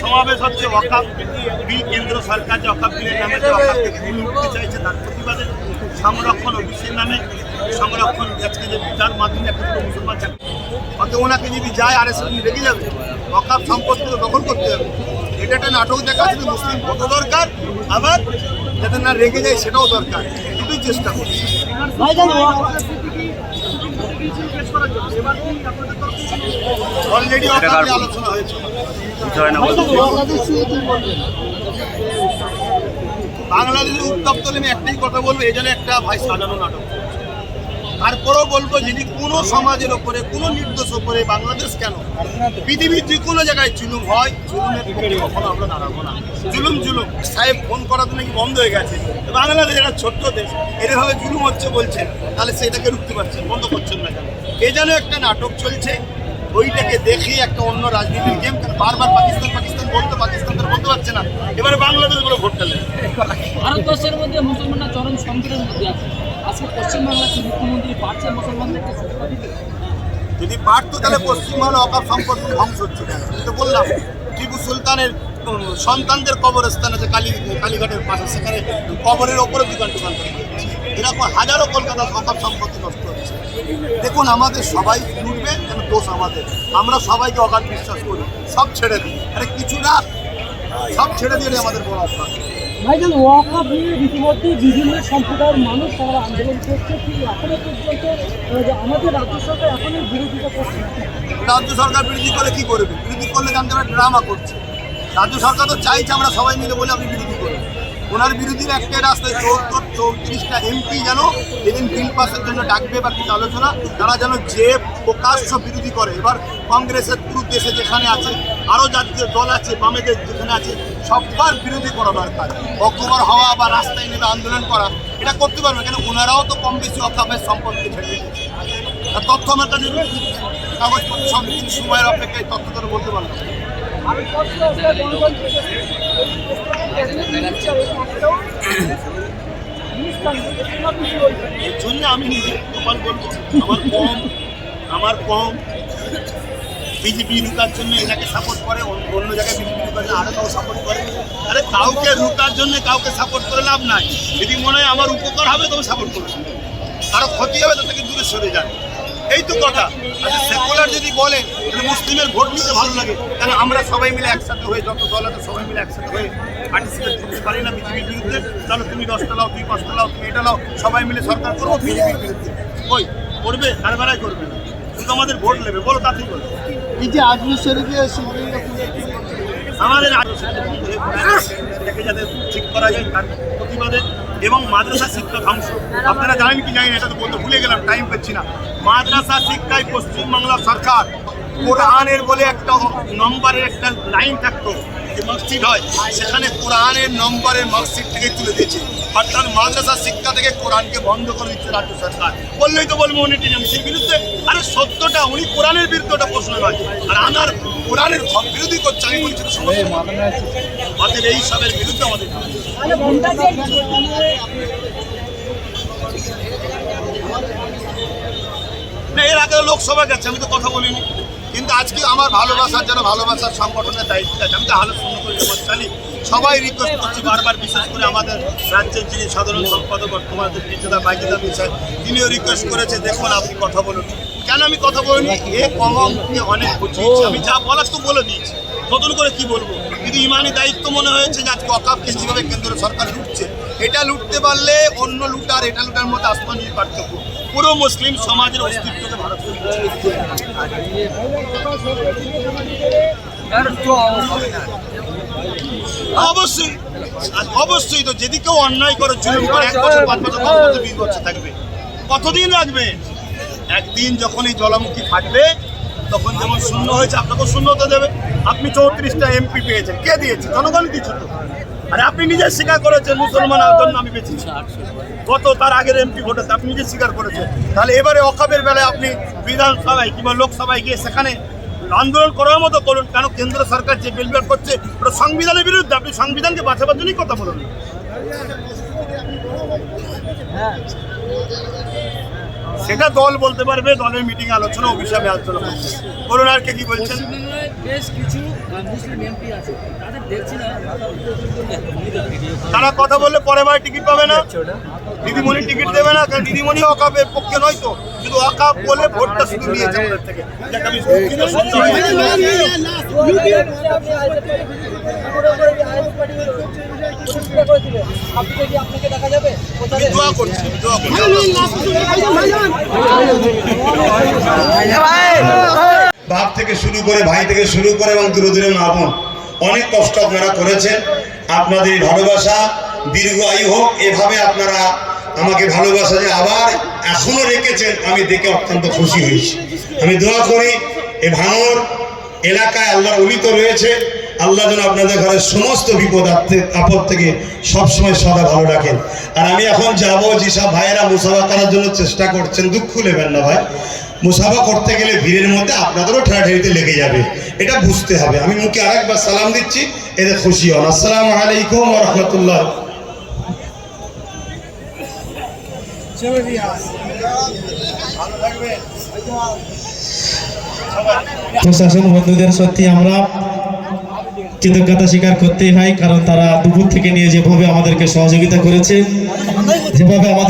সমাবেশ হচ্ছে ওয়াকাফ বিল কেন্দ্র সরকার যে ওয়াকাফ বিলের নামে যে ওয়াকাফকে তুলে উঠতে চাইছে, তার প্রতিবাদে সংরক্ষণ অফিসের নামে সংরক্ষণ আজকে যে যার মাধ্যমে একটা মুসলমান চাকরি ওনাকে যদি যায় আর এসে রেগে যাবে ওয়াকাফ সম্পত্তি তো দখল করতে হবে। এটা একটা নাটক দেখা শুধু মুসলিম ভোটও দরকার? আবার যাতে না রেগে যায় সেটাও দরকার। দুটোই চেষ্টা করছি। অলরেডি আলোচনা হয়েছে। বাংলাদেশের উত্তপ্ত আমি একটাই কথা বলব এই জন্য একটা ভাই সাজানো নাটক। তারপরেও বলব, যদি কোনো সমাজের ওপরে, কোনো নির্দেশ ওপরে বাংলাদেশ কেন? পৃথিবীর যে কোনো জায়গায় জুলুম হয়, জুলুমের পক্ষে কখনো আমরা দাঁড়াবো না। জুলুম জুলুম। সাহেব ফোন করা তো নাকি বন্ধ হয়ে গেছে। বাংলাদেশ একটা ছোট্ট দেশ এরভাবে জুলুম হচ্ছে বলছেন তাহলে সেটাকে রুখতে পারছেন বন্ধ করছেন না কেন? এই যেন একটা নাটক চলছে ওইটাকে দেখে একটা অন্য রাজনীতির গেম কারণ বারবার পাকিস্তান পাকিস্তান বলতে পাকিস্তান তো বলতে পারছে না। এবারে বাংলাদেশ বলে ভোটটা নেবে ভারতবর্ষের মধ্যে মুসলমানরা চরম সংকটের মধ্যে আছে। আজকে পশ্চিমবাংলার মুখ্যমন্ত্রী পারছে মুসলমানদেরকে সুবিধা দিতে যদি পারতো তাহলে পশ্চিমবঙ্গ অকাপ সম্পত্তি ধ্বংস হচ্ছে তো বললাম টিপু সুলতানের সন্তানদের কবরস্থান আছে কালী কালীঘাটের পাশে। সেখানে কবরের ওপরে দোকান টোকান এরকম হাজারো কলকাতার অকাপ সম্পত্তি নষ্ট হচ্ছে। দেখুন আমাদের সবাই দোষ আমাদের। আমরা সবাইকে অগাধ বিশ্বাস করি সব ছেড়ে দিই। আরে কিছু না সব ছেড়ে দিলে আমাদের বড় অপরাধ। ভাইজান ওয়াকা নিয়ে রীতিমধ্যে বিভিন্ন সম্প্রদায়ের মানুষ তারা আন্দোলন করছে কিন্তু এখনও পর্যন্ত আমাদের রাজ্য সরকার এখনও বিরোধিতা করছে রাজ্য সরকার বিরোধী করে কি করবে? বিরোধী করলে জানতে ড্রামা করছে। রাজ্য সরকার তো চাইছে আমরা সবাই মিলে বলে আপনি বিরোধী করুন ওনার বিরোধীর একটাই রাস্তায় চৌত্তর, চৌত্রিশটা এমপি যেন যেদিন বিল পাসের জন্য ডাকবে বা কিছু আলোচনা, তারা যেন যে প্রকাশ্য বিরোধী করে। এবার কংগ্রেসের পুরো দেশে যেখানে আছে, আরও জাতীয় দল আছে, বামেদের যেখানে আছে সবার বিরোধী করা দরকার। অক্টোবর হওয়া বা রাস্তায় নেমে আন্দোলন করা, এটা করতে পারবে, কেন ওনারাও তো কম বেশি অকাপের সম্পর্কে ছেড়ে তথ্য আমার কাছে কাগজপত্র সব সময়ের অপেক্ষায় তথ্য করে বলতে পারলাম। এর জন্য আমি নিজে আমার কম বিজেপি রুকার জন্য এটাকে সাপোর্ট করে, অন্য জায়গায় বিজেপি রুকার জন্য আরও কাউ সাপোর্ট করে। আরে কাউকে রুকার জন্য কাউকে সাপোর্ট করে লাভ নাই। যদি মনে হয় আমার উপকার হবে, তবে সাপোর্ট করবে কারও ক্ষতি হবে তো থেকে দূরে সরে যান। এই তো কথা। আচ্ছা সেকুলার যদি বলেন তাহলে মুসলিমের ভোট নিতে ভালো লাগে। কারণ আমরা সবাই মিলে একসাথে হয়ে যত দল আছে সবাই মিলে একসাথে হয়ে পার্টিসিপেট করতে পারি না বিজেপির বিরুদ্ধে। তাহলে তুমি দশটা লাও তুই পাঁচটা লাও তুমি এটা লাও সবাই মিলে সরকার করব বিজেপির বিরুদ্ধে ওই করবে তার বেলায় করবে না। কিন্তু আমাদের ভোট নেবে বলো তাতেই বলো। এই যে আজমির শরীফে আমাদের আজ এটাকে যাতে ঠিক করা যায় তার প্রতিবাদে এবং মাদ্রাসা শিক্ষা ধ্বংস আপনারা জানেন কি জানেন এটা তো বলতে ভুলে গেলাম টাইম পাচ্ছি না। মাদ্রাসা শিক্ষায় পশ্চিমবাংলা সরকার কোরআনের বলে একটা নম্বরের একটা লাইন থাকতো, যে মসজিদ হয়, সেখানে কোরআনের নম্বরের মার্কশিট থেকে তুলে দিয়েছে। অর্থাৎ মাদ্রাসা শিক্ষা থেকে কোরআনকে বন্ধ করে দিচ্ছে রাজ্য সরকার। বললেই তো বলব উনি টিএমসির বিরুদ্ধে, আরে সত্যটা উনি কোরআনের বিরুদ্ধে ওটা প্রশ্ন নয়। আর আমার কোরআনের বিরোধী করছে, আমি বলছি। অতএব এই সবের বিরুদ্ধে আমাদের এর আগে লোকসভা গেছে, আমি তো কথা বলিনি। কিন্তু আজকে আমার ভালোবাসার জন্য ভালোবাসার সংগঠনের দায়িত্ব আছে। আমি তো শূন্য করে চালি সবাই রিকোয়েস্ট করছি বারবার, বিশেষ করে আমাদের রাজ্যের যিনি সাধারণ সম্পাদক বর্তমান বিজেদা বাইকেদা বিষয় তিনিও রিকোয়েস্ট করেছে, দেখুন, আপনি কথা বলুন। কেন আমি কথা বলিনি? এ কমকে অনেক বুঝিয়েছি। আমি যা বলার তো বলে দিয়েছি। নতুন করে কি বলব? কিন্তু ইমানি দায়িত্ব মনে হয়েছে যে আজকে অকাপকে যেভাবে কেন্দ্র সরকার লুটছে এটা লুটতে পারলে অন্য লুটার এটা লুটার মধ্যে আসমানি পার্থক্য। পুরো মুসলিম সমাজের অস্তিত্বকে ভারত অবশ্যই আর অবশ্যই তো যদি কেউ অন্যায় করে জুলুম করে এক বছর পাঁচ বছর দশ বছর বিশ বছর থাকবে। কতদিন লাগবে একদিন যখন এই জলামুখী থাকবে তখন যেমন শূন্য হয়েছে, আপনাকেও শূন্য হতে দেবে। আপনি চৌত্রিশটা এমপি পেয়েছেন। কে দিয়েছে? জনগণ কিছু তো। আরে আপনি নিজে স্বীকার করেছেন মুসলমান জন্য আমি বেঁচেছি। গত তার আগের এমপি ভোটেতে আপনি নিজে স্বীকার করেছেন। তাহলে এবারে অকাবের বেলায় আপনি বিধানসভায় কিংবা লোকসভায় গিয়ে সেখানে আন্দোলন করার মতো করুন। কেন কেন্দ্র সরকার যে বিল বের করছে, ওটা সংবিধানের বিরুদ্ধে। আপনি সংবিধানকে বাঁচাবার জন্যই কথা বলুন। সেটা দল বলতে পারবে দলের মিটিং আলোচনা অভিশাপে আলোচনা করছে করুন আর কে কি বলছেন বেশ কিছু মুসলিম এমপি আছে তাদের দেখছি না তারা কথা বললে পরে বার টিকিট পাবে না দিদিমণি টিকিট দেবে না কারণ দিদিমণি অকাপের পক্ষে নয় তো শুধু অকাপ বলে ভোটটা শুধু নিয়েছে আমাদের থেকে বাপ থেকে শুরু করে ভাই থেকে শুরু করে এবং দূরে দূরে অনেক কষ্ট আপনারা করেছেন। আপনাদের ভালোবাসা দীর্ঘ আয়ু হোক, এভাবে আপনারা আমাকে ভালোবাসা যে আবার এখনও রেখেছেন, আমি দেখে অত্যন্ত খুশি হয়েছি। আমি দোয়া করি এ ভাঙর এলাকায় আল্লাহর অলিত রয়েছে। আল্লাহ যেন আপনাদের ঘরের সমস্ত বিপদ আপদে- থেকে সবসময় সদা ভালো রাখেন। আর আমি এখন যাব যেসব ভাইয়েরা মুসাফা করার জন্য চেষ্টা করছেন, দুঃখ নেবেন না ভাই। মুসাফা করতে গেলে ভিড়ের মধ্যে আপনাদেরও ঠেলাঠেলিতে লেগে যাবে। এটা বুঝতে হবে। আমি মুখে আরেকবার সালাম দিচ্ছি, এতে খুশি হন। আসসালামু আলাইকুম রহমতুল্লাহ। বন্ধুদের সত্যি আমরা কৃতজ্ঞতা স্বীকার করতেই হয়, কারণ তারা দুপুর থেকে নিয়ে যেভাবে আমাদেরকে সহযোগিতা করেছে, যেভাবে আমাদের